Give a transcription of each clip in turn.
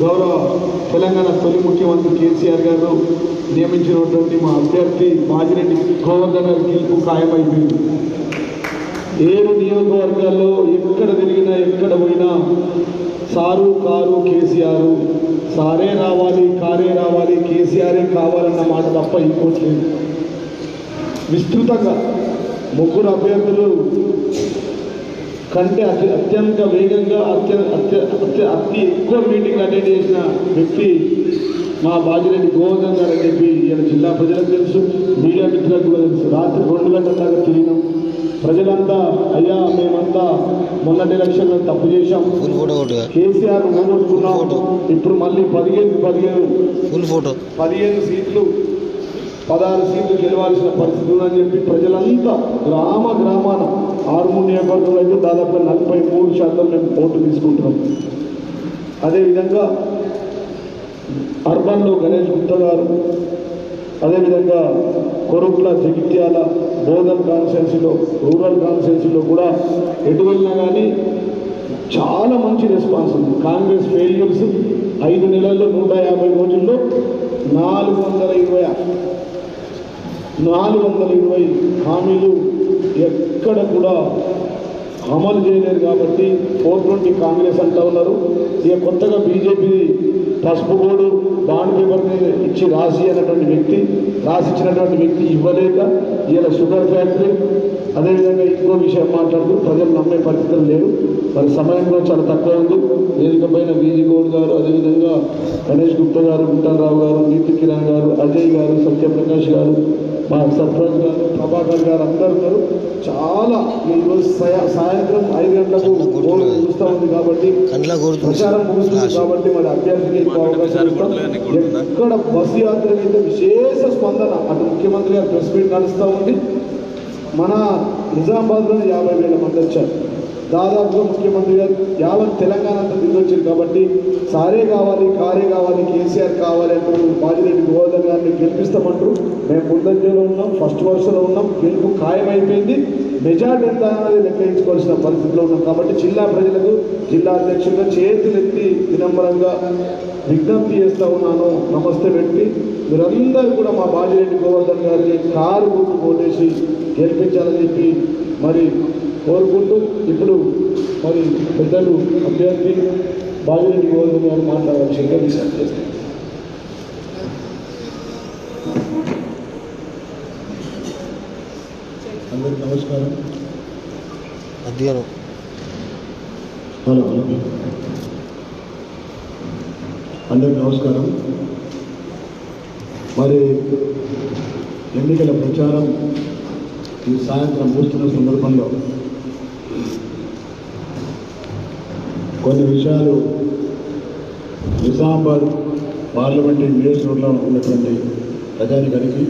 గౌరవ తెలంగాణ తొలి ముఖ్యమంత్రి కేసీఆర్ గారు నియమించినటువంటి మా అభ్యర్థి మాజిరెడ్డి గోవర్ధన్ గారి గెలుపు ఖాయమైపోయింది ఏడు నియోజకవర్గాల్లో ఎక్కడ తిరిగినా ఎక్కడ పోయినా సారు కారు కేసీఆర్. సారే రావాలి కారే రావాలి కేసీఆరే కావాలన్న మాట తప్ప ఇంకోటి లేదు. విస్తృతంగా ముగ్గురు అభ్యర్థులు కంటే అతి అత్యంత వేగంగా అత్య అత్య అత్య అతి ఎక్కువ మీటింగ్ అటెండ్ చేసిన వ్యక్తి మా బాజిరెడ్డి గోవర్ధన్ గారు అని చెప్పి ఈయన జిల్లా ప్రజలకు తెలుసు మీడియా మిత్రులకు కూడా తెలుసు. రాత్రి రెండు గంటల దాకా తిరిగినాం. ప్రజలంతా అయ్యా మేమంతా మొన్నటి ఎలక్షన్లో తప్పు చేశాం. కేసీఆర్ ఓడగొట్టుకున్నాం ఇప్పుడు మళ్ళీ పదిహేను పదిహేను. ఫుల్ ఫోటో పదిహేను సీట్లు పదహారు సీట్లు గెలవాల్సిన పరిస్థితి ఉందని చెప్పి ప్రజలంతా గ్రామ గ్రామాన ఆరుమూరు నియోజకవర్గంలో అయితే దాదాపు నలభై మూడు శాతం మేము ఓటు తీసుకుంటున్నాం. అదేవిధంగా అర్బన్లో గణేష్ గుప్తా గారు అదేవిధంగా కొరుట్ల జగిత్యాల బోధన్ కాన్స్టెన్సీలో రూరల్ కాన్స్టెన్సీలో కూడా ఎటు వెళ్ళినా కానీ చాలా మంచి రెస్పాన్స్ ఉంది. కాంగ్రెస్ ఫెయిల్యూర్స్ ఐదు నెలల్లో నూట యాభై రోజుల్లో నాలుగు వందల ఇరవై నాలుగు వందల ఇరవై హామీలు ఎక్కడ కూడా అమలు చేయలేరు కాబట్టి ఫోర్ ట్వంటీ కాంగ్రెస్ అంటూ ఉన్నారు. ఇక కొత్తగా బీజేపీ పసుపు బోర్డు బాండ్ పేపర్ని ఇచ్చి రాసి అన్నటువంటి వ్యక్తి రాసి ఇచ్చినటువంటి వ్యక్తి ఇవ్వలేక ఇలా షుగర్ ఫ్యాక్టరీ అదేవిధంగా ఇంకో విషయం మాట్లాడుతూ ప్రజలు నమ్మే పరిస్థితులు లేవు. మరి సమయం కూడా చాలా తక్కువ ఉంది. వేదిక పైన వీజీ గౌడ్ గారు అదేవిధంగా గణేష్ గుప్తా గారు గుంటలరావు గారు నీతి కిరణ్ గారు అజయ్ గారు సత్యప్రకాష్ గారు మా సర్పంచ్ గారు ప్రభాకర్ గారు అందరు ఉన్నారు. చాలా ఈరోజు సయ- సాయంత్రం ఐదు గంటలకు పోల్ ముగుస్తూ ఉంది కాబట్టి ప్రచారం ముగుస్తుంది కాబట్టి మరి అభ్యర్థికి ఎక్కడ బస్సు యాత్ర విశేష స్పందన అటు ముఖ్యమంత్రి గారు ప్రెస్ మీట్ నడుస్తూ ఉంది. మన నిజామాబాద్లో యాభై వేల మంది వచ్చారు. దాదాపుగా ముఖ్యమంత్రి గారు యావత్ తెలంగాణ అంతా దిగొచ్చారు కాబట్టి సారే కావాలి కారే కావాలి కేసీఆర్ కావాలి అంటూ బాజిరెడ్డి గోవర్ధన్ గారిని గెలిపిస్తామంటూ మేము ముందంజలో ఉన్నాం ఫస్ట్ వరుసలో ఉన్నాం గెలుపు ఖాయమైపోయింది. మెజార్టీ ఎంత అనేది లెక్కించుకోవాల్సిన పరిస్థితిలో ఉన్నాం కాబట్టి జిల్లా ప్రజలకు జిల్లా అధ్యక్షులుగా చేతులెత్తి వినమ్రంగా విజ్ఞప్తి చేస్తూ ఉన్నాను. నమస్తే పెట్టి మీరందరూ కూడా మా బాజిరెడ్డి గోవర్ధన్ గారిని కారు గుర్తు పోటేసి గెలిపించాలని చెప్పి మరి కోరుకుంటూ మరి పెద్దలు అభ్యర్థి బాజిరెడ్డి గోవర్ధన్ గారు మాట్లాడాల్సిందిగా విశాఖ చేస్తారు అందరికి నమస్కారం. అధ్యయనం హలో హలో. అందరికి నమస్కారం. మరి ఎన్నికల ప్రచారం ఈ సాయంత్రం ముగుస్తున్న సందర్భంలో కొన్ని విషయాలు నిజామాబాద్ పార్లమెంటరీ నియోజకవర్గంలో ఉన్నటువంటి ప్రజానికానికి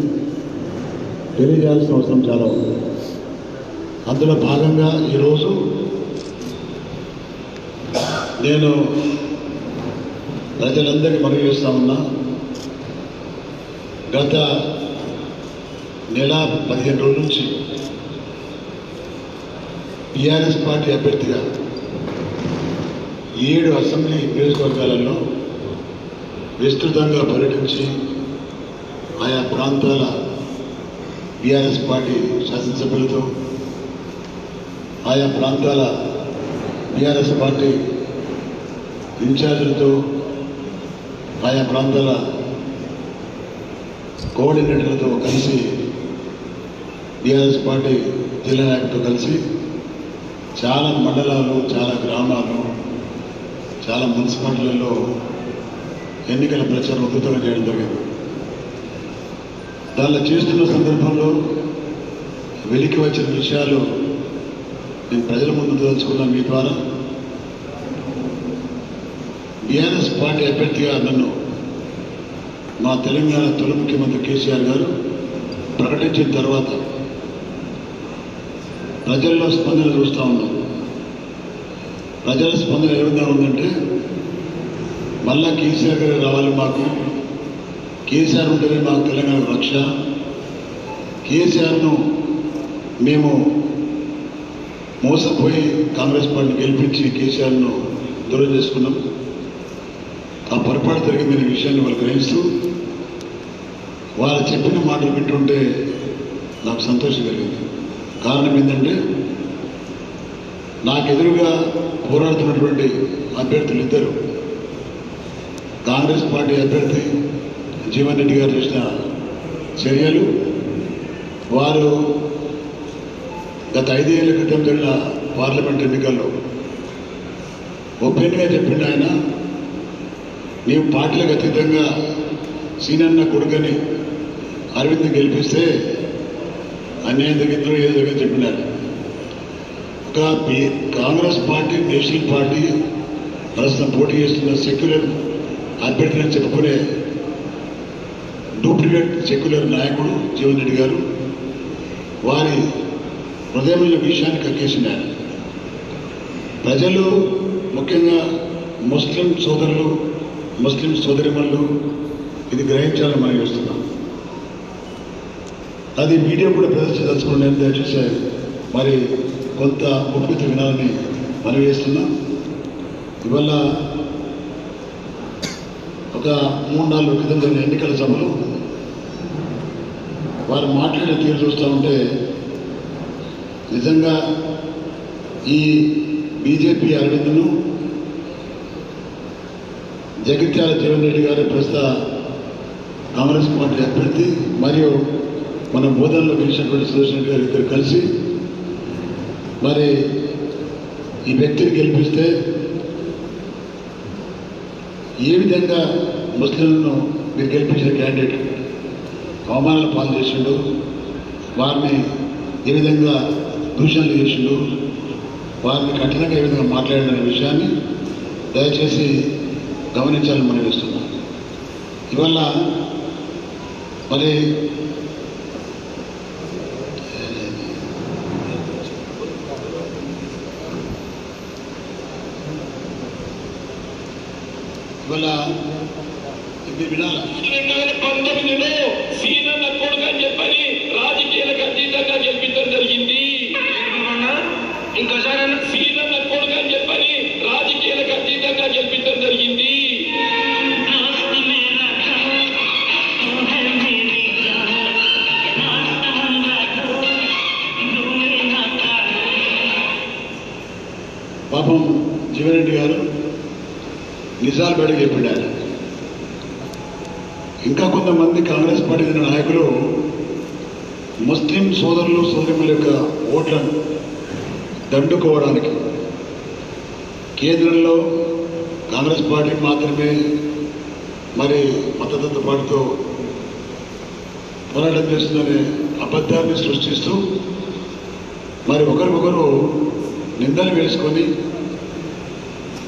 తెలియజేయాల్సిన అవసరం చాలా ఉంది. అందులో భాగంగా ఈరోజు నేను ప్రజలందరికీ మనవి చేస్తా ఉన్నా. గత నెల పదిహేను రోజుల నుంచి టీఆర్ఎస్ పార్టీ అభ్యర్థిగా ఏడు అసెంబ్లీ నియోజకవర్గాలలో విస్తృతంగా పర్యటించి ఆయా ప్రాంతాల బీఆర్ఎస్ పార్టీ శాసనసభ్యులతో ఆయా ప్రాంతాల బీఆర్ఎస్ పార్టీ ఇన్ఛార్జీలతో ఆయా ప్రాంతాల కోఆర్డినేటర్లతో కలిసి బీఆర్ఎస్ పార్టీ జిల్లా నాయకులతో కలిసి చాలా మండలాలు చాలా గ్రామాలు చాలా మున్సిపాలిటీలలో ఎన్నికల ప్రచారం ఉధృతంగా చేయడం జరిగింది. దానిలో చేస్తున్న సందర్భంలో వెలికి వచ్చిన విషయాలు నేను ప్రజల ముందు తెలుసుకున్న మీ ద్వారా. బీఆర్ఎస్ పార్టీ అభ్యర్థిగా నన్ను మా తెలంగాణ తొలి ముఖ్యమంత్రి కేసీఆర్ గారు ప్రకటించిన తర్వాత ప్రజల్లో స్పందన చూస్తూ ఉన్నాం ప్రజల స్పందన ఏ విధంగా ఉందంటే మళ్ళా కేసీఆర్ గారు రావాలి మాకు. కేసీఆర్ ఉంటేనే మాకు తెలంగాణ రక్ష. కేసీఆర్ను మేము మోసపోయి కాంగ్రెస్ పార్టీని గెలిపించి కేసీఆర్ను దూరం చేసుకున్నాం. ఆ పొరపాటు జరిగిందనే విషయాన్ని వాళ్ళు గ్రహిస్తూ వాళ్ళు చెప్పిన మాటలు వింటుంటే నాకు సంతోషం కలిగింది. కారణం ఏంటంటే నాకు ఎదురుగా పోరాడుతున్నటువంటి అభ్యర్థులు ఇద్దరు. కాంగ్రెస్ పార్టీ అభ్యర్థి జీవన్ రెడ్డి గారు చేసిన చర్యలు వారు గత ఐదేళ్ళ క్రితం జరిగిన పార్లమెంట్ ఎన్నికల్లో ఓపెన్గా చెప్పిండు ఆయన నీవు పార్టీలకు అతీతంగా సీనన్న కొడుకని అరవింద్ గెలిపిస్తే అన్యాయం తగ్గిందో ఏదో జరిగిందో చెప్పినారు. ఒక కాంగ్రెస్ పార్టీ నేషనల్ పార్టీ ప్రస్తుతం పోటీ చేస్తున్న సెక్యులర్ అభ్యర్థులని చెప్పుకునే డూప్లికేట్ సెక్యులర్ నాయకుడు జీవన్ రెడ్డి గారు వారి హృదయమైన విషయాన్ని కక్కేసినారు. ప్రజలు ముఖ్యంగా ముస్లిం సోదరులు ముస్లిం సోదరిమణులు ఇది గ్రహించాలని మనం చేస్తున్నాం. అది మీడియా కూడా ప్రదర్శించదలుచుకుని నేను దయచేసి మరి కొంత ముప్పితి వినాలని మనం చేస్తున్నాం ఇవల్ల ఒక మూడు నాలుగు క్రితం జరిగిన ఎన్నికల సభలో వారు మాట్లాడే తీరు చూస్తూ ఉంటే నిజంగా ఈ బీజేపీ అరవింద్ను జగిత్యాల జీవన్ రెడ్డి గారి ప్రస్తుత కాంగ్రెస్ పార్టీ అభ్యర్థి మరియు మన బోధనలో గెలిచినటువంటి సుదర్శన్ రెడ్డి గారు ఇద్దరు కలిసి మరి ఈ వ్యక్తిని గెలిపిస్తే ఏ విధంగా ముస్లింలను మీరు గెలిపించిన క్యాండిడేట్ అవమానాలు పాలు చేసిండు వారిని ఏ విధంగా దూషణలు చేసిండు వారిని కఠినంగా ఏ విధంగా మాట్లాడిన విషయాన్ని దయచేసి గమనించాలని మనం ఇవల్ల మరి ఇవల్ల ఇది వినాలా రెండు వేల పంతొమ్మిదిలో సీనన్న నిజాలు బయటకు ఇంకా కొంతమంది కాంగ్రెస్ పార్టీ నాయకులు ముస్లిం సోదరులు సోదరుల యొక్క ఓట్లను దండుకోవడానికి కేంద్రంలో కాంగ్రెస్ పార్టీ మాత్రమే మరి మద్దతు పార్టీతో పోరాటం చేస్తుందనే అబద్ధాన్ని సృష్టిస్తూ మరి ఒకరికొకరు నిందలు వేసుకొని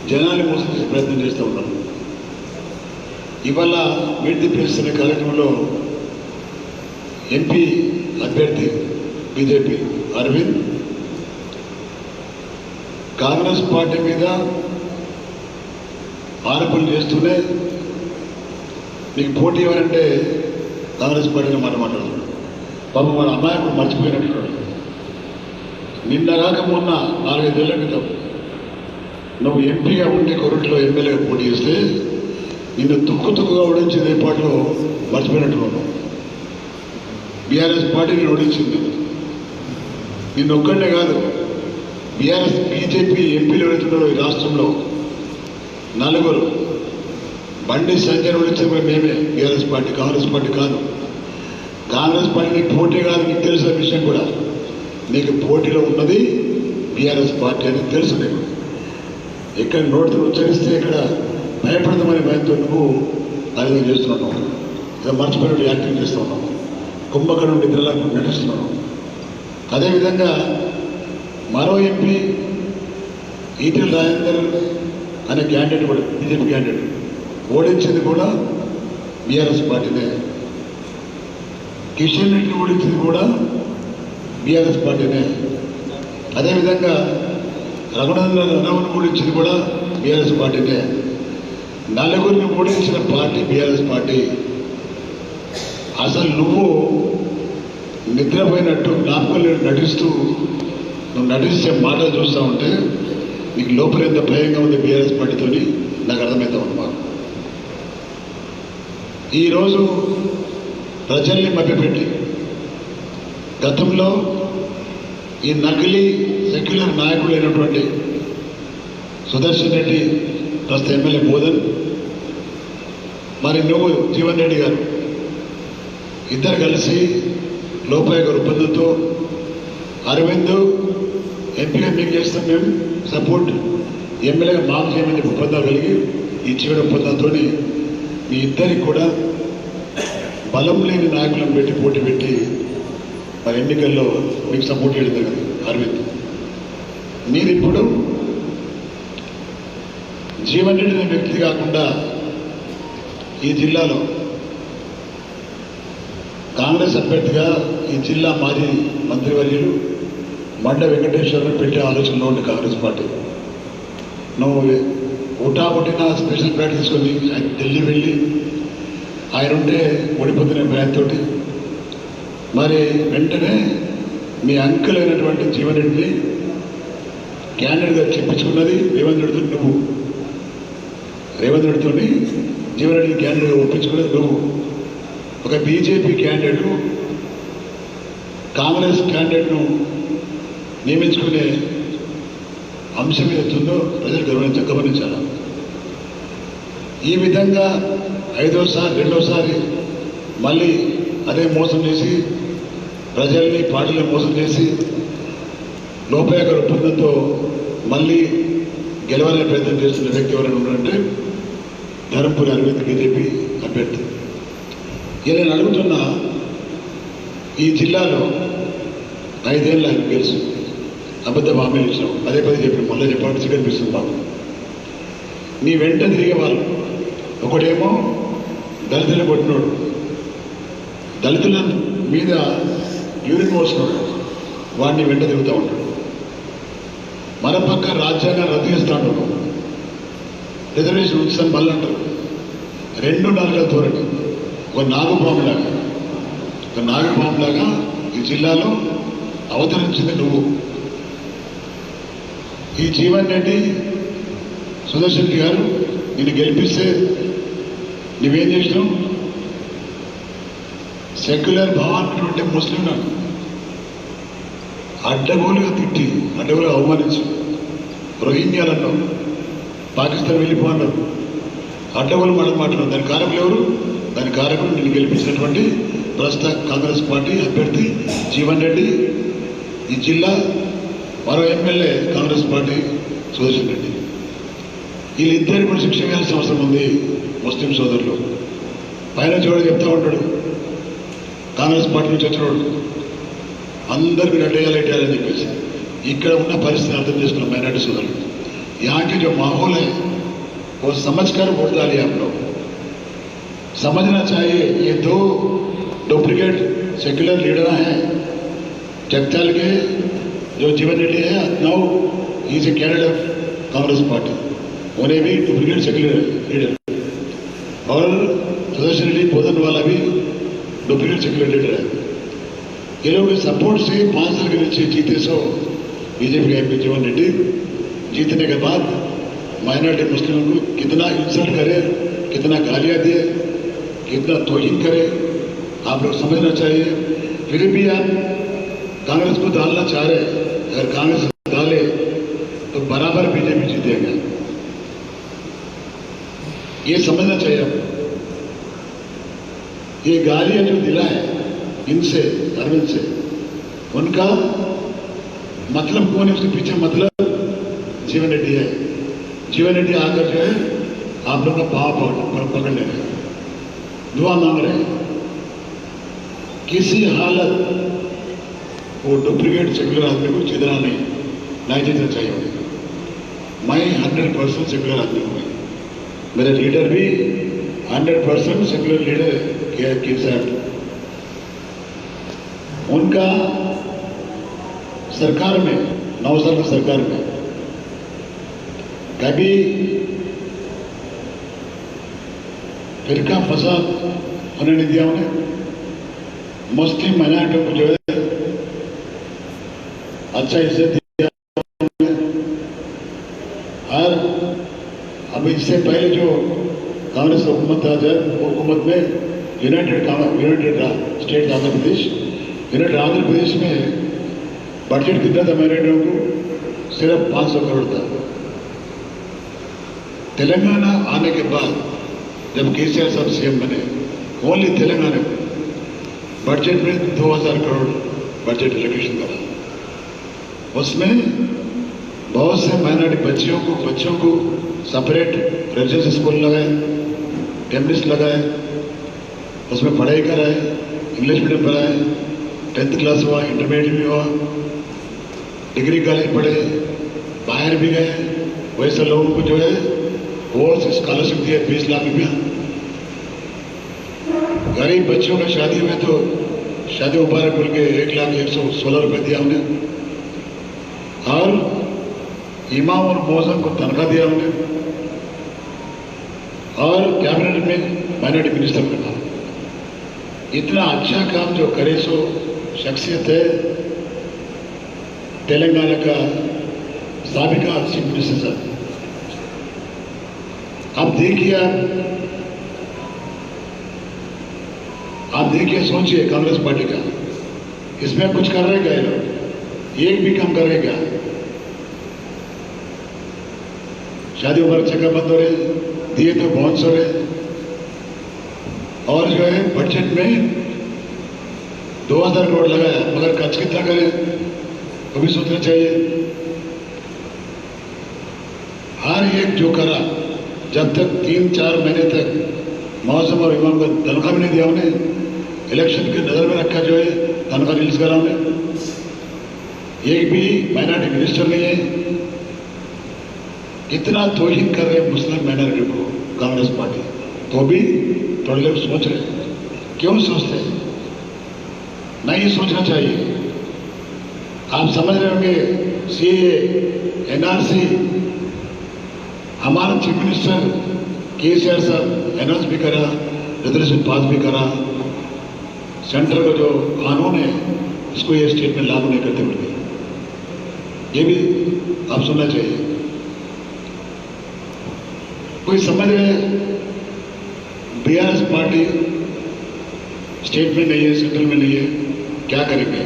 జనాన్ని మోసం చేసే ప్రయత్నం చేస్తూ ఉన్నారు. ఇవాళ వీటి ప్రెస్ అనే కార్యక్రమంలో ఎంపీ అభ్యర్థి బీజేపీ అరవింద్. కాంగ్రెస్ పార్టీ మీద ఆరోపణలు చేస్తూనే మీకు పోటీ ఎవరంటే కాంగ్రెస్ పార్టీని మాట మాట్లాడుతున్నాడు పాపం మన అమాయకుడు మర్చిపోయినట్టున్నాడు. నిన్న కాక మొన్న నాలుగైదేళ్ళ క్రితం నువ్వు ఎంపీగా ఉంటే కొరట్లో ఎమ్మెల్యేగా పోటీ చేస్తే నిన్ను తుక్కు తుక్కుగా ఓడించింది ఏ పార్టీలో మర్చిపోయినట్టున్నావు బీఆర్ఎస్ పార్టీ నేను ఓడించింది. నిన్ను ఒక్కడే కాదు బీఆర్ఎస్ బీజేపీ ఎంపీలు ఎవరైతున్నారో ఈ రాష్ట్రంలో. నలుగురు. బండి సంజయ్ ఓడించిన మేమే బీఆర్ఎస్ పార్టీ కాంగ్రెస్ పార్టీ కాదు. కాంగ్రెస్ పార్టీ పోటీ కాదు నీకు తెలిసిన విషయం కూడా. నీకు పోటీలో ఉన్నది బీఆర్ఎస్ పార్టీ అని తెలుసు నీకు. ఎక్కడ నోటితో ఉచ్చరిస్తే ఇక్కడ భయపడదామనే భయంతో నువ్వు ఆ విధంగా చేస్తున్నావు ఏదో మర్చిపోయినట్టు యాక్టింగ్ చేస్తున్నావు కుంభకర్ణుడు నిద్రలా నటిస్తున్నావు అదేవిధంగా మరో ఎంపీ ఈటెల రాజేందర్ అనే క్యాండిడేట్ కూడా బీజేపీ క్యాండిడేట్ ఓడించింది కూడా బీఆర్ఎస్ పార్టీనే. కిషన్ రెడ్డి ఓడించింది కూడా బీఆర్ఎస్ పార్టీనే. అదేవిధంగా రఘునందన రఘుని ఓడించింది కూడా బీఆర్ఎస్ పార్టీనే. నలుగురిని ఓడించిన పార్టీ బీఆర్ఎస్ పార్టీ. అసలు నువ్వు నిద్రపోయినట్టు జ్ఞాపకం నటిస్తూ నువ్వు నటిస్తే మాటలు చూస్తూ ఉంటే నీకు లోపల ఎంత భయంగా ఉంది బీఆర్ఎస్ పార్టీతోని? నాకు అర్థమవుతా ఉంది మాకు. ఈరోజు ప్రజల్ని మభ్యపెట్టి గతంలో ఈ నకిలీ సెక్యులర్ నాయకుడు అయినటువంటి సుదర్శన్ రెడ్డి ప్రస్తుత ఎమ్మెల్యే బోధన్ మరి నువ్వు జీవన్ రెడ్డి గారు ఇద్దరు కలిసి లోపాయ గారి అరవింద్ ఎంపీగా మీకు చేస్తాం మేము సపోర్ట్ ఎమ్మెల్యేగా మాకు చేయమని ఒప్పందాలు కలిగి ఈ చివరి ఒప్పందంతో మీ ఇద్దరికి కూడా బలం లేని నాయకులను పెట్టి పోటీ పెట్టి మరి ఎన్నికల్లో మీకు సపోర్ట్ చేయడం జరిగింది అరవింద్. మీరు ఇప్పుడు జీవన్ రెడ్డి అనే వ్యక్తి కాకుండా ఈ జిల్లాలో కాంగ్రెస్ అభ్యర్థిగా ఈ జిల్లా మాజీ మంత్రివర్యులు మండ వెంకటేశ్వరరావు పెట్టే ఆలోచనలో ఉంది కాంగ్రెస్ పార్టీ. నువ్వు ఉటా పుట్టిన స్పెషల్ ప్యాట్ తీసుకొని ఆయన ఢిల్లీ వెళ్ళి ఆయన ఉంటే ఓడిపోతున్న భయంతో మరి వెంటనే మీ అంకుల్ అయినటువంటి జీవన్ రెడ్డిని క్యాండిడేట్గా చెప్పించుకున్నది రేవంత్ రెడ్డితో నువ్వు. రేవంత్ రెడ్డితోని జీవన్ రెడ్డిని నువ్వు. ఒక బీజేపీ క్యాండిడేట్ కాంగ్రెస్ క్యాండిడేట్ను నియమించుకునే అంశం ఏదైతుందో ప్రజలు గమనించ గమనించాలి? ఈ విధంగా ఐదోసారి రెండోసారి మళ్ళీ అదే మోసం చేసి ప్రజల్ని పార్టీని మోసం చేసి లోపయాక ఒప్పందంతో మళ్ళీ గెలవాలనే ప్రయత్నం చేస్తున్న వ్యక్తి ఎవరైనా ఉన్నారంటే ధర్మపురి అరవింద్ బీజేపీ అభ్యర్థి. ఇలా నేను అడుగుతున్న ఈ జిల్లాలో ఐదేళ్ళు ఆయన తెలుసు అబద్ధం హామీలు ఇచ్చాం. పదే పదే చెప్పి మళ్ళీ చెప్పాల్సి కనిపిస్తుంది బాబు నీ వెంట తిరిగే వాళ్ళు ఒకడేమో దళితులను కొట్టినోడు. దళితుల మీద యూరిన్ పోసినోడు. వాడిని వెంట తిరుగుతూ ఉంటాడు. మన పక్క రాజ్యాంగం రద్దు చేస్తాడు రిజర్వేషన్ ఉంచుతాను మళ్ళీ అంటారు. రెండు నాలుగు ధోరణి. ఒక నాగుపాములాగా. ఒక నాగుపాములాగా ఈ జిల్లాలో అవతరించింది నువ్వు. ఈ జీవన్ రెడ్డి సుదర్శన్ గారు నిన్ను గెలిపిస్తే నువ్వేం చేసినావు? సెక్యులర్ భావాన్నటువంటి ముస్లిం నాకు అడ్డగోలుగా తిట్టి అడ్డగోలుగా అవమానించు. రోహింగ్యాలన్నావు పాకిస్తాన్ వెళ్ళిపోన్నారు. అడ్డగోలు మళ్ళీ మాట్లాడు దాని కారకులు ఎవరు? దాని కారకులు నిన్ను గెలిపించినటువంటి ప్రస్తుత కాంగ్రెస్ పార్టీ అభ్యర్థి జీవన్ రెడ్డి. ఈ జిల్లా మరో ఎమ్మెల్యే కాంగ్రెస్ పార్టీ సుదర్శన్ రెడ్డి. వీళ్ళిద్దరిని కూడా శిక్ష వేయాల్సిన అవసరం ఉంది ముస్లిం సోదరులు. పైన చూడ చెప్తా ఉంటాడు. కాంగ్రెస్ పార్టీ నుంచి వచ్చినోడు అందరు మీరు అడ్డేయాలి అడ్డేయాలని చెప్పేసి ఇక్కడ ఉన్న పరిస్థితిని అర్థం చేసుకున్న మైనార్టీ సోదరులు. यहाँ के जो माहौल है, वो समझ कर वोट डालिए आप लोग। समझना चाहिए, ये दो डुप्लीकेट सेक्युलर लीडर हैं, जगताल के, जो जीवन रेड्डी है now is a candidate of Congress party उन्हें भी डुप्लीकेट सेक्युलर लीडर और सुदर्शन रेड्डी बोधन वाला भी डुप्लीकेट सेक्युलर लीडर है। ये लोग सपोर्ट से पाँच साल के नीचे जीते सो बीजेपी के एमपी जीवन रेड्डी जीतने के बाद माइनॉरिटी मुस्लिमों को कितना इंसल्ट करे, कितना गालियाँ दिए कितना तोहिन करे, आप लोग समझना चाहिए। फिर भी आप कांग्रेस को डालना चाह रहे अगर कांग्रेस डाले तो बराबर बीजेपी जीतेगा। ये समझना चाहिए आपको ये गालियाँ जो दिला है, इनसे, अरविंद से, उनका मतलब कौन है? उसके पीछे मतलब जीवन रेड्डी है। जीवन रेड्डी आकर जो है, आप लोग का पाव पकड़ पकड़ ले दुआ मांग रहे किसी हालत वो डुप्लीकेट सेक्युलर आदमी को जितना नहीं नहीं जितना चाहिए मैं हंड्रेड परसेंट सेक्युलर आदमी हूँ मेरे लीडर भी हंड्रेड परसेंट सेक्युलर लीडर के के साथ उनका सरकार में, नौ साल सरकार में कभी फिरका फसाद होने नहीं दिया उन्हें? मुस्लिम माइनॉरिटियों को जो है अच्छा इज़्ज़त दिया। और अब इससे पहले जो कांग्रेस हुकूमत जाए वो हुकूमत में United United State Andhra Pradesh. United Andhra Pradesh में बजट कितना था माइनॉरिटियों को? सिर्फ़ 500 करोड़ था। तेलंगाना आने के बाद जब केसीआर साहब सीएम बने ओनली तेलंगाना में बजट में 2000 करोड़ बजट एलोकेशन करा उसमें बहुत से माइनॉरिटी बच्चियों को, बच्चों को सेपरेट रेजिडेंस स्कूल लगाए टेम्पलिस्ट लगाए, उसमें पढ़ाई कराए इंग्लिश मीडियम पढ़ाए टेंथ क्लास हुआ इंटरमीडिएट भी हुआ डिग्री कॉलेज पढ़े, बाहर भी गए, वैसे लोगों को जो है वो स्कॉलरशिप दिए बीस लाख रुपया। गरीब बच्चों का शादी में तो शादी मुबारक बोल के एक लाख एक सौ सोलह रुपये दिया हमने। और इमाम और मौसम को तनख्वाह दिया हमने। और कैबिनेट में माइनॉरिटी मिनिस्टर रखा इतना अच्छा काम जो करे सो शख्सियत है। तेलंगाना का सबका चीफ मिनिस्टर साहब। आप देखिए आप। देखिए, सोचिए, कांग्रेस पार्टी का। इसमें कुछ कर रहे क्या लोग? एक भी काम कर रहे क्या? शादी उम्र चक्का बंद हो रहे दिए तो बहुत रहे और जो है बजट में दो हज़ार करोड़ लगाया, मगर खर्च कितना करें? वो भी सोचना चाहिए। हर एक जो करा जब तक तीन चार महीने तक मौसम और इमाम को तनख्वाह भी नहीं दिया उन्हें इलेक्शन के नज़र में रखा जो है, तनख्वाह रिलीज़ करा उन्हें एक भी माइनॉरिटी मिनिस्टर नहीं है। इतना तोहिन कर रहे मुस्लिम माइनॉरिटी को, कांग्रेस पार्टी। तो भी थोड़े लोग सोच रहे क्यों सोचते नहीं सोचना चाहिए। आप समझ रहे होंगे सी एनआरसी हमारा chief minister K C R साहब अनाउंस भी करा रिजर्वेशन पास भी करा सेंटर का जो कानून है उसको ये स्टेट में लागू नहीं करते के ये भी आप सुनना चाहिए। कोई समझ रहे बीआरएस पार्टी स्टेट में नहीं है सेंट्रल में नहीं है, क्या करेंगे?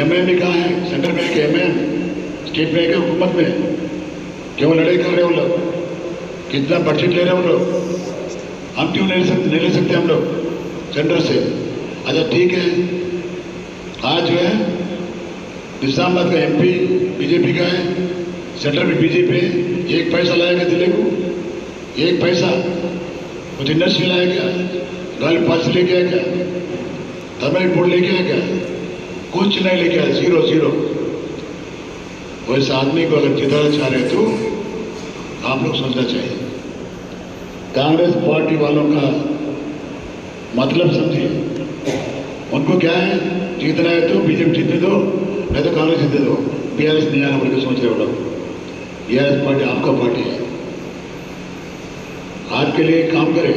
एम एमएम भी कहाँ है? सेंटर में है कि एमएम स्टेट में है हुकूमत में? है? क्यों लड़ाई कर रहे हो लोग कितना बजट ले रहे हो लोग हम क्यों नहीं ले सकते नहीं ले सकते हम लोग सेंटर से. अच्छा ठीक है आज जो है इस्लामाबाद का एमपी बीजेपी का है. सेंटर में बीजेपी है. एक पैसा लाएगा दिल्ली को. एक पैसा कुछ इंडस्ट्री क्या रॉयल पास लेके क्या तमिल बोर्ड लेके क्या कुछ नहीं लेके आया. ज़ीरो ज़ीरो वैसे आदमी को अगर जिताना चाह रहे तो आप लोग सोचना चाहिए। कांग्रेस पार्टी वालों का मतलब समझिए। उनको क्या है? जीतना है तो बीजेपी जीतने दो, नहीं तो कांग्रेस जीतने दो। बी आर एस नहीं आना बोल के सोच रहे हो लोग। बीआरएस पार्टी आपका पार्टी है। आपके लिए काम करे।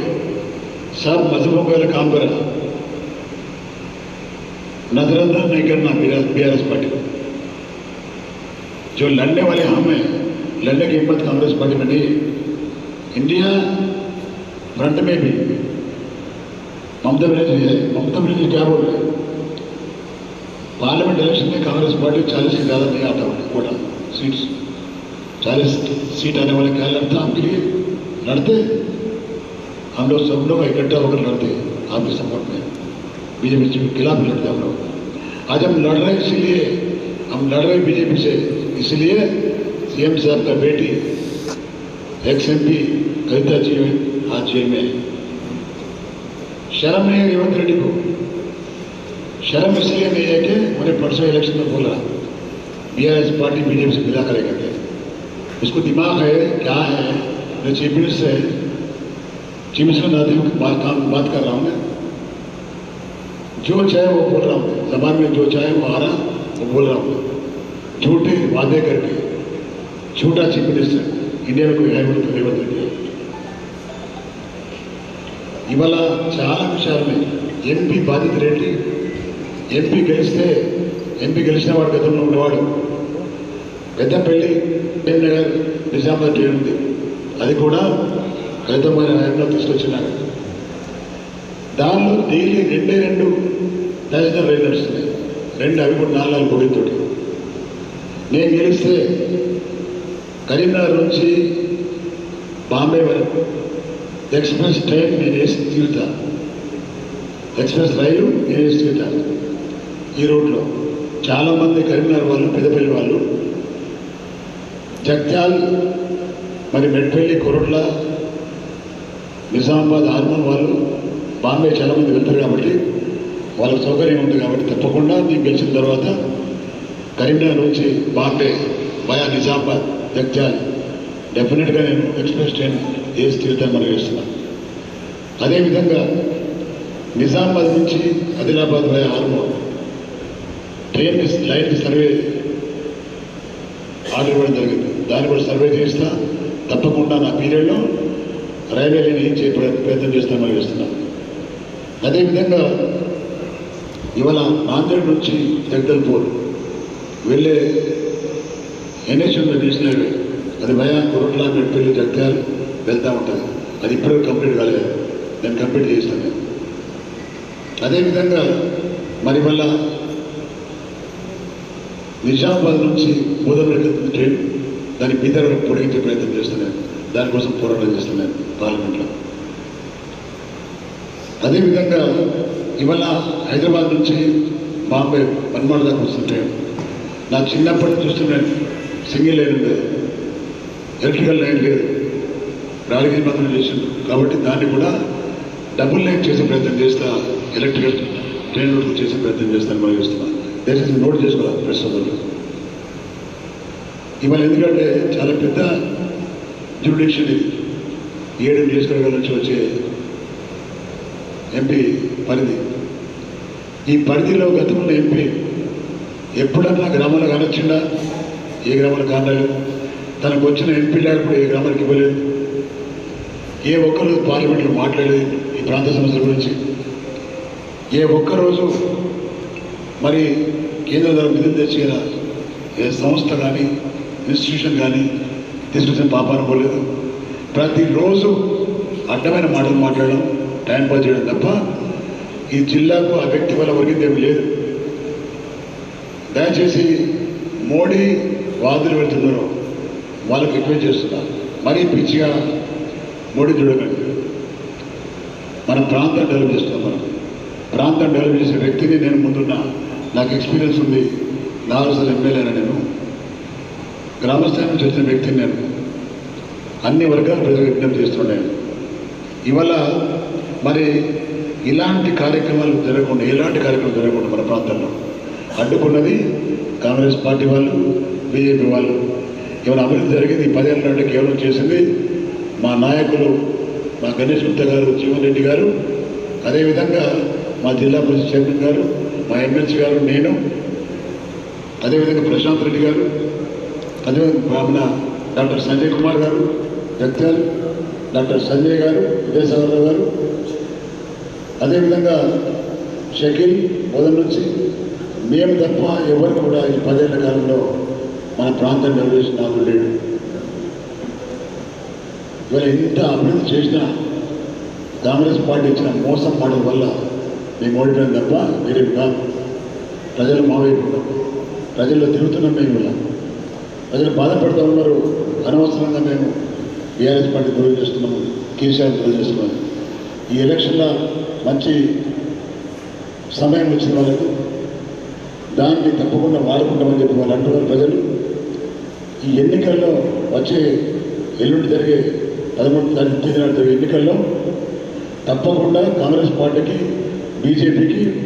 सब मजहबों के लिए काम करें, नजरअंदाज नहीं करना बी आर एस पार्टी को। जो लड़ने वाले हम हैं, लड़ने की हिम्मत कांग्रेस पार्टी में नहीं है। इंडिया फ्रंट में भी, ममता बनर्जी है, ममता बनर्जी क्या बोल रहे पार्लियामेंट इलेक्शन में कांग्रेस पार्टी चालीस से ज़्यादा नहीं आता कोटा, सीट्स। चालीस सीट आने वाले क्या लड़ता आपके लिए? लड़ते हम लोग सब लोग इकट्ठा होकर लड़ते आपके सपोर्ट में। बीजेपी के खिलाफ लड़ते हम लोग। आज हम लड़ रहे हैं, इसीलिए हम लड़ रहे बीजेपी से। इसलिए सीएम साहब का बेटी ex M P Kavitha ji में आज जेल में है। शर्म नहीं है रेवंत रेड्डी को। शर्म इसलिए नहीं है कि उन्हें परसों इलेक्शन में बोला। बीआरएस पार्टी बीजेपी से मिला करेगा क्या? उसको दिमाग है क्या है? मैं चीफ मिनिस्टर है चीफ मिनिस्टर नाते हुए बात काम, बात कर रहा हूँ मैं। जो चाहे वो बोल रहा हूँ। जबान में जो चाहे वो आ रहा, वो बोल रहा हूँ। झूठे वादे करके झूठा चीफ मिनिस्टर ఇండియా को రేవంత్ రేవంత్ రెడ్డి ఇవాళ చాలా విషయాలు ఎంపీ బాధిత రెడ్డి ఎంపీ గెలిస్తే ఎంపీ గెలిచిన వాడు గతంలో ఉన్నవాడు పెద్దపల్లి నగర్ నిజామాబాద్ ట్రైన్ ఉంది అది కూడా హైదరాబాద్ హయాంలో తీసుకొచ్చినారు దానిలో డైలీ రెండే రెండు ప్యాసింజర్ రైలు నడుస్తున్నాయి రెండు అవి కూడా నాలుగు నాలుగు కోడితోటి నేను గెలిస్తే కరీంనగర్ నుంచి బాంబే వరకు ఎక్స్ప్రెస్ ట్రైన్ నేను వేసి తీరుతా ఎక్స్ప్రెస్ రైలు నేను వేసి తీరుతా ఈ రోడ్లో చాలామంది కరీంనగర్ వాళ్ళు పెద్దపల్లి వాళ్ళు జగ్త్యాల్ మరి మెట్పల్లి కొరట్ల నిజామాబాద్ ఆర్మన్ వాళ్ళు బాంబే చాలామంది వెళ్తారు కాబట్టి వాళ్ళకి సౌకర్యం ఉంది కాబట్టి తప్పకుండా మీకు గెలిచిన తర్వాత కరీంనగర్ నుంచి బాంబే వయా నిజామాబాద్ జగ్జాల్ డెఫినెట్గా నేను ఎక్స్ప్రెస్ ట్రైన్ ఏసి తీరుతాను మనం వేస్తున్నాను అదేవిధంగా నిజామాబాద్ నుంచి ఆదిలాబాద్ వయా హార్మోన్ ట్రైన్ లైన్ సర్వే ఆర్డర్ ఇవ్వడం జరిగింది. దాన్ని కూడా సర్వే చేస్తా తప్పకుండా నా పీరియడ్లో రైల్వే లైన్ ఏం చేయ ప్రయత్నం చేస్తామని వేస్తున్నాను అదేవిధంగా ఇవాళ నాందేడ్ నుంచి జగదల్పూర్ వెళ్ళే ఎన్హెచ్ తీసినాడు అది భయా కొరట్ల మెట్పల్లి జగ్త్యాల్ వెళ్తూ ఉంటుంది అది ఇప్పటికీ కంప్లీట్ కాలేదు. నేను కంప్లీట్ చేస్తాను. అదేవిధంగా మరి మళ్ళా నిజామాబాద్ నుంచి బోధనకి ట్రైన్ దాని బీదర్ వరకు పొడిగించే ప్రయత్నం చేస్తున్నాను. దానికోసం పోరాటం చేస్తున్నాను పార్లమెంట్లో. అదేవిధంగా ఇవాళ హైదరాబాద్ నుంచి బాంబే పన్మాడ దాకా వస్తుంటాయి ట్రైన్. నా చిన్నప్పటి నుంచి చూస్తున్నాను సింగిల్ లైన్ ఉండేది ఎలక్ట్రికల్ లైన్ లేదు. రాజకీయ మంత్రులు చేసిండు కాబట్టి దాన్ని కూడా డబుల్ లైన్ చేసే ప్రయత్నం చేస్తా ఎలక్ట్రికల్ ట్రైన్ రూట్ చేసే ప్రయత్నం చేస్తాను మనం చేస్తున్నాను దయచేసి నోట్ చేసుకోవాలి ప్రస్తుతం ఇవాళ ఎందుకంటే చాలా పెద్ద జ్యుడిషియల్ ఇది. ఏడు నియోజకవర్గాల నుంచి వచ్చే ఎంపీ పరిధి. ఈ పరిధిలో గతంలో ఎంపీ ఎప్పుడన్నా గ్రామంలో అనొచ్చిండా ఏ గ్రామంలో కానలేదు తనకు వచ్చిన ఎంపీ లేకపోతే ఏ గ్రామానికి ఇవ్వలేదు ఏ ఒక్కరోజు పార్లమెంట్లో మాట్లాడలేదు ఈ ప్రాంత సమస్యల గురించి. ఏ ఒక్కరోజు మరి కేంద్ర ద్వారా నిధులు తెచ్చిన ఏ సంస్థ కానీ ఇన్స్టిట్యూషన్ కానీ తీసుకొచ్చిన పాపాన పోలేదు. ప్రతిరోజు అడ్డమైన మాటలు మాట్లాడడం టైం పాస్ చేయడం తప్ప ఈ జిల్లాకు ఆ వ్యక్తి వల్ల ఒరిగింది ఏమి లేదు. దయచేసి మోడీ వాదులు పెడుతున్నారు వాళ్ళకి రిక్వెస్ట్ చేస్తున్నారు మరీ పిచ్చిగా మోడీ చూడకండి. మన ప్రాంతం డెవలప్ చేస్తున్నాం మనం. ప్రాంతం డెవలప్ చేసే వ్యక్తిని నేను ముందున్నా. నాకు ఎక్స్పీరియన్స్ ఉంది. నాలుగు ఎమ్మెల్యేనా నేను. గ్రామస్థాయి నుంచి వచ్చిన వ్యక్తిని నేను. అన్ని వర్గాల ప్రజలకు విజ్ఞప్తి చేస్తున్నాను ఇవాళ మరి ఇలాంటి కార్యక్రమాలు జరగకుండా ఎలాంటి కార్యక్రమాలు జరగకుండా మన ప్రాంతంలో అడ్డుకున్నది కాంగ్రెస్ పార్టీ వాళ్ళు బీజేపీ వాళ్ళు. ఇవాళ అభివృద్ధి జరిగింది ఈ పదేళ్ళ నాటి కేవలం చేసింది మా నాయకులు మా గణేష్ గుప్తా గారు జీవన్ రెడ్డి గారు. అదేవిధంగా మా జిల్లా పరిషత్ చైర్మన్ గారు మా ఎమ్మెల్సీ గారు నేను. అదేవిధంగా ప్రశాంత్ రెడ్డి గారు. అదేవిధంగా మన డాక్టర్ సంజయ్ కుమార్ గారు జగ్త్యాల్ డాక్టర్ సంజయ్ గారు విద్యాసాగర్ గారు. అదేవిధంగా షకీల్ బోధన్ నుంచి మేము తప్ప ఎవరు కూడా ఈ పదేళ్ళ కాలంలో మన ప్రాంతం నిర్వహించిన నాకు లేడు ఇవాళ ఎంత అభివృద్ధి చేసినా కాంగ్రెస్ పార్టీ ఇచ్చిన మోసం మాటల వల్ల మేము ఓడిటం తప్ప మీరేం కాదు. ప్రజలు మా వైపు ప్రజల్లో తిరుగుతున్నాం మేము ఇలా ప్రజలు బాధపడుతూ ఉన్నారు. అనవసరంగా మేము బీఆర్ఎస్ పార్టీ దూరం చేస్తున్నాము కేసీఆర్ దూరం చేస్తున్నాము ఈ ఎలక్షన్లో మంచి సమయం వచ్చిన వాళ్ళకు దాన్ని తప్పకుండా వాడుకుంటామని చెప్పి వాళ్ళు అంటున్నారు ప్రజలు. ఈ ఎన్నికల్లో వచ్చే ఎల్లుండి జరిగే పదమూడు తేదీ నాడు జరిగే ఎన్నికల్లో తప్పకుండా కాంగ్రెస్ పార్టీకి బీజేపీకి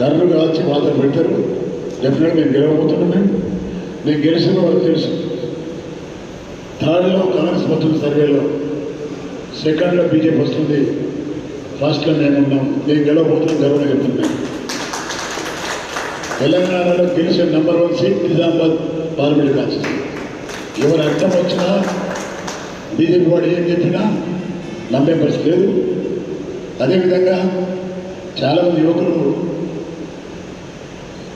కర్రలు కాల్చి వాదన పెడతారు. డెఫినెట్గా మేము గెలవబోతున్నాం మేము. మేము గెలిచిన వాళ్ళకి తెలుసు. థర్డ్లో కాంగ్రెస్ వస్తుంది సర్వేలో. సెకండ్లో బీజేపీ వస్తుంది. ఫస్ట్లో మేము ఉన్నాం. మేము గెలవబోతున్నాం గర్వంగా చెప్తున్నాం. తెలంగాణలో గెలిచిన number one seat Nizamabad parliament constituency ఎవరు అర్థం వచ్చినా బీజేపీ వాడు ఏం చెప్పినా నమ్మే పరిస్థితి లేదు. అదేవిధంగా చాలామంది యువకులు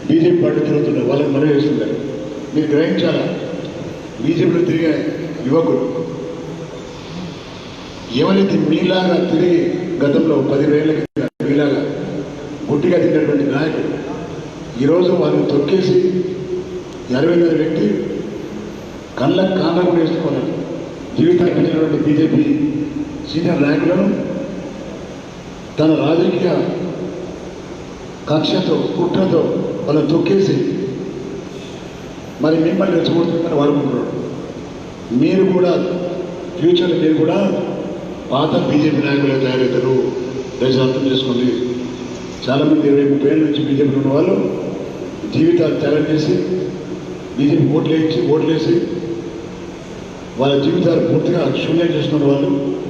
బీజేపీ పార్టీ తిరుగుతున్నారు. వాళ్ళని మనవి చేస్తున్నారు మీరు గ్రహించాలా? బీజేపీలో తిరిగే యువకులు ఎవరైతే మీలాగా తిరిగి గతంలో పదివేల మీలాగా గుట్టిగా తిరిగినటువంటి నాయకుడు ఈరోజు వారిని తొక్కేసి ఈ అరవింద్ వ్యక్తి కళ్ళకు కాండం వేసుకొని జీవితానికి వచ్చినటువంటి బీజేపీ సీనియర్ నాయకులను తన రాజకీయ కక్షతో కుట్రతో వాళ్ళని తొక్కేసి మరి మిమ్మల్ని రెచ్చగొడుతుందని వాడుకుంటున్నాడు మీరు కూడా ఫ్యూచర్లో మీరు కూడా పాత బీజేపీ నాయకులు తయారవుతారు. దయచేసి అర్థం చేసుకోండి. చాలామంది ఇరవై ముప్పై ఏళ్ళ నుంచి బీజేపీలో ఉన్న వాళ్ళు జీవితాలు త్యాగం చేసి బీజేపీ ఓట్లు వేయించి ఓట్లు వేసి వాళ్ళ జీవితాలు పూర్తిగా శూన్యం చేస్తున్న వాళ్ళు.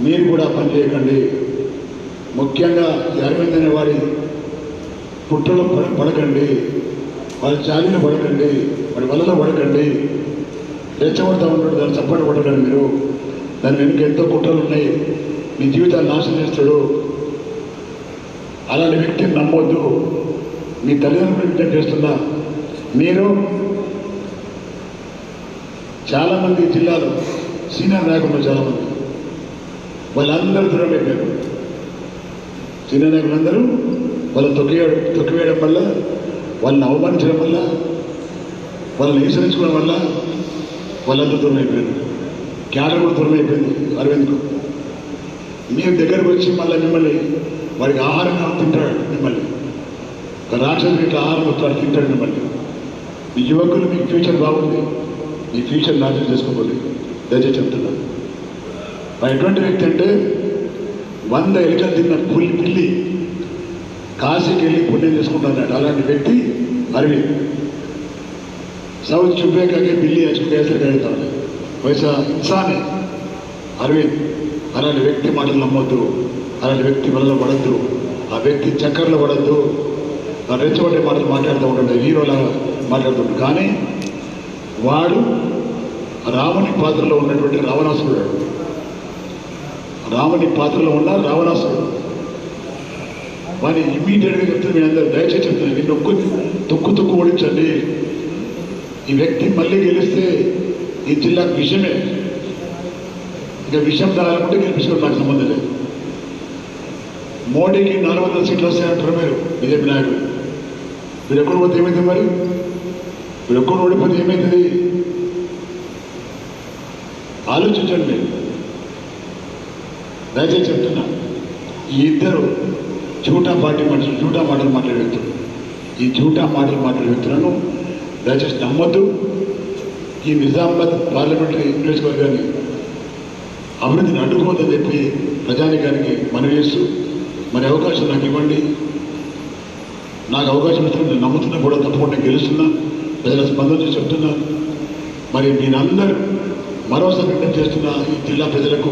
మీరు కూడా పని చేయకండి. ముఖ్యంగా అరవింద్ అనే వాడి పుట్టలో పడకండి. వాళ్ళ చాలీలు పడకండి. వాడి వలలో పడకండి. రెచ్చగొడతా ఉంటాడు దాన్ని చప్పట పడకండి మీరు. దాని వెనుక ఎంతో కుట్రలు ఉన్నాయి. మీ జీవితాన్ని నాశనం చేస్తాడు. అలాంటి వ్యక్తిని నమ్మొద్దు. మీ తల్లిదండ్రులు విజ్ఞప్తి చేస్తున్నా. మీరు చాలామంది జిల్లాలో సీనియర్ నాయకులు చాలామంది. వాళ్ళందరూ దూరం అయిపోయారు సీనియర్ నాయకులందరూ వాళ్ళని తొక్కివేయడం తొక్కివేయడం వల్ల వాళ్ళని అవమానించడం వల్ల వాళ్ళని హెచ్చరించుకోవడం వల్ల వాళ్ళందరూ దూరం అయిపోయారు క్యాడర్ కూడా దూరం అయిపోయింది అరవింద్కు మీరు దగ్గరకు వచ్చి మళ్ళీ మిమ్మల్ని వాడికి ఆహారంగా తింటాడు మిమ్మల్ని. ఒక ఇట్లా ఆహారం వస్తాడు తింటాడు మళ్ళీ మీ యువకులు మీ ఫ్యూచర్ బాగుంది. మీ ఫ్యూచర్ నాశనం చేసుకోవాలి దయచేసి చెప్తున్నాను ఎటువంటి వ్యక్తి అంటే వంద ఎలుకలు తిన్న పుల్లి పిల్లి కాశీకి వెళ్ళి పుణ్యం చేసుకుంటున్నాడు అలాంటి వ్యక్తి అరవింద్ సౌత్ చుబ్బేకాకే పిల్లి కేసరి కడతాడు వైసా ఇన్సానే. అరవింద్ అలాంటి వ్యక్తి మాటలు నమ్మొద్దు. అలాంటి వ్యక్తి వల్ల పడద్దు. ఆ వ్యక్తి చక్కర్లు పడద్దు. ఆ రెచ్చగొట్టే మాటలు మాట్లాడుతూ ఉంటాడు హీరోలాగా మాట్లాడుతుంటాడు కానీ వాడు రాముని పాత్రలో ఉన్నటువంటి రావణాసురుడు. రాముని పాత్రలో ఉన్న రావణాసురుడు. వాడిని ఇమ్మీడియట్గా చెప్తే మీ అందరూ దయచేసి చెప్తున్నాను మీరు నొక్కు తొక్కు తొక్కు ఓడించండి. ఈ వ్యక్తి మళ్ళీ గెలిస్తే ఈ జిల్లాకు విషయమే ఇంకా విషయం తాగాలంటే గెలిపించుకోవడం నాకు సంబంధం లేదు. మోడీకి నాలుగు వందల సీట్లు వస్తాయంటారు మీరు బీజేపీ నాయకుడు మీరు ఎక్కడ పోతే ఏమైంది మరి? మీరు ఎక్కడ ఓడిపోతే ఏమైతుంది ఆలోచించండి. దయచేసి చెప్తున్నా ఈ ఇద్దరు జూటా పార్టీ మనుషులు జూటా మాటలు మాట్లాడే వ్యక్తులు ఈ జూటా మాటలు మాట్లాడే వ్యక్తులను దయచేసి నమ్మద్దు. ఈ నిజామాబాద్ పార్లమెంటరీ నియోజకవర్గాన్ని అభివృద్ధిని అడ్డుకోవద్దని చెప్పి ప్రజానికానికి మనవి చేస్తూ మరి అవకాశం నాకు ఇవ్వండి. నాకు అవకాశం ఇచ్చిన నేను నమ్ముతున్నా కూడా తప్పకుండా గెలుస్తున్నా ప్రజల స్పందన చెప్తున్నా. మరి నేనందరూ మరోసారి విజ్ఞప్తి చేస్తున్న ఈ జిల్లా ప్రజలకు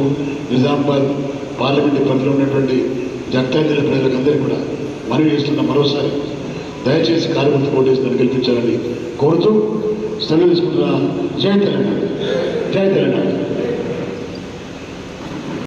నిజామాబాద్ పార్లమెంటు పరిధిలో ఉన్నటువంటి జగతాల జిల్లా కూడా మనవి చేస్తున్న మరోసారి. దయచేసి కార్యకర్త ఓటేసి గెలిపించాలని కోరుతూ సెలవు తీసుకుంటున్న. జై తెలంగాణ. జై తెలంగాణ.